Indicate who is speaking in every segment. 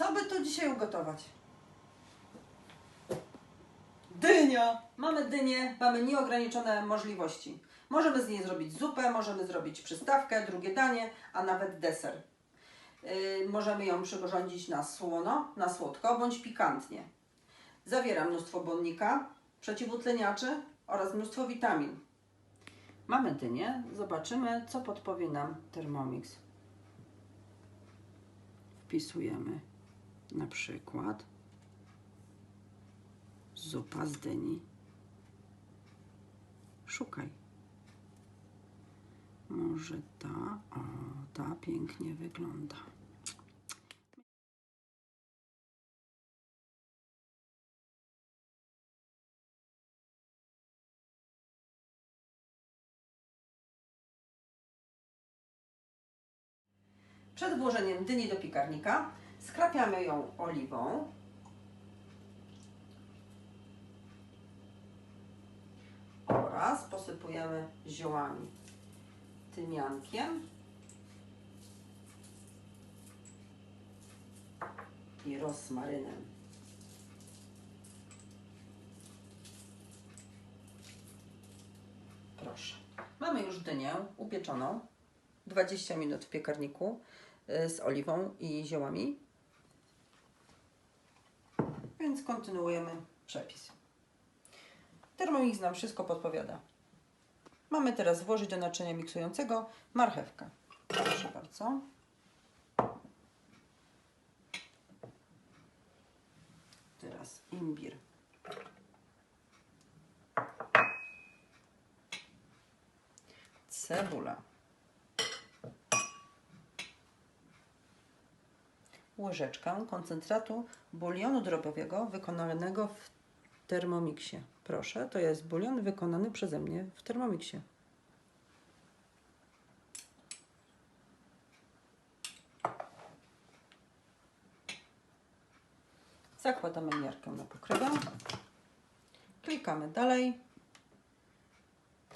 Speaker 1: Co by tu dzisiaj ugotować? Dynia! Mamy dynię, mamy nieograniczone możliwości. Możemy z niej zrobić zupę, możemy zrobić przystawkę, drugie danie, a nawet deser. Yy, możemy ją przyrządzić na słono, na słodko bądź pikantnie. Zawiera mnóstwo błonnika, przeciwutleniaczy oraz mnóstwo witamin. Mamy dynię, zobaczymy co podpowie nam Thermomix. Wpisujemy na przykład zupa z dyni. Szukaj. Może ta, o, ta pięknie wygląda. Przed włożeniem dyni do piekarnika skrapiamy ją oliwą. Oraz posypujemy ziołami, tymiankiem i rozmarynem. Proszę. Mamy już dynię upieczoną 20 minut w piekarniku y, z oliwą i ziołami. Więc kontynuujemy przepis. Thermomix nam wszystko podpowiada. Mamy teraz włożyć do naczynia miksującego marchewkę. Proszę bardzo. Teraz imbir. Cebula. Łyżeczkę koncentratu bulionu drobowego wykonanego w Thermomixie. Proszę, to jest bulion wykonany przeze mnie w Thermomixie. Zakładamy miarkę na pokrywę. Klikamy dalej.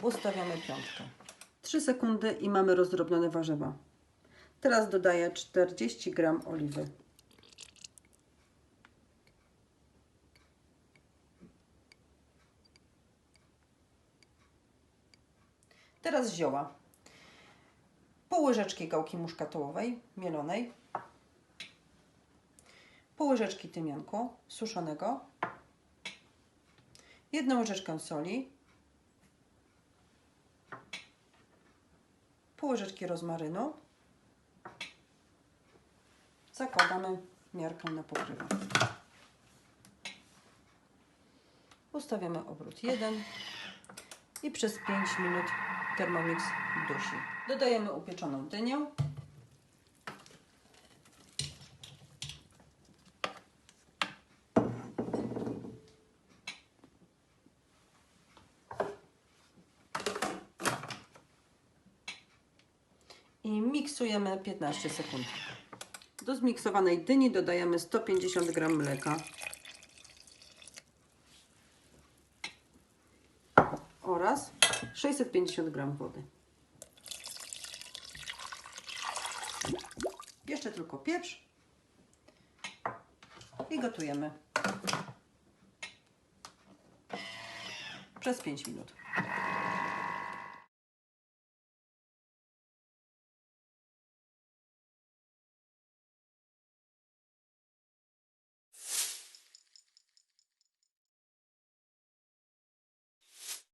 Speaker 1: Ustawiamy piątkę. 3 sekundy i mamy rozdrobnione warzywa. Teraz dodaję 40 gram oliwy. Teraz zioła. Pół łyżeczki gałki muszkatołowej, mielonej. Pół łyżeczki tymianku suszonego. Jedną łyżeczkę soli. Pół łyżeczki rozmarynu zakładamy miarkę na pokrywę. Ustawiamy obrót 1 i przez 5 minut Thermomix dusi. Dodajemy upieczoną dynię. I miksujemy 15 sekund. Do zmiksowanej dyni dodajemy 150 g mleka oraz 650 g wody. Jeszcze tylko pieprz i gotujemy przez 5 minut.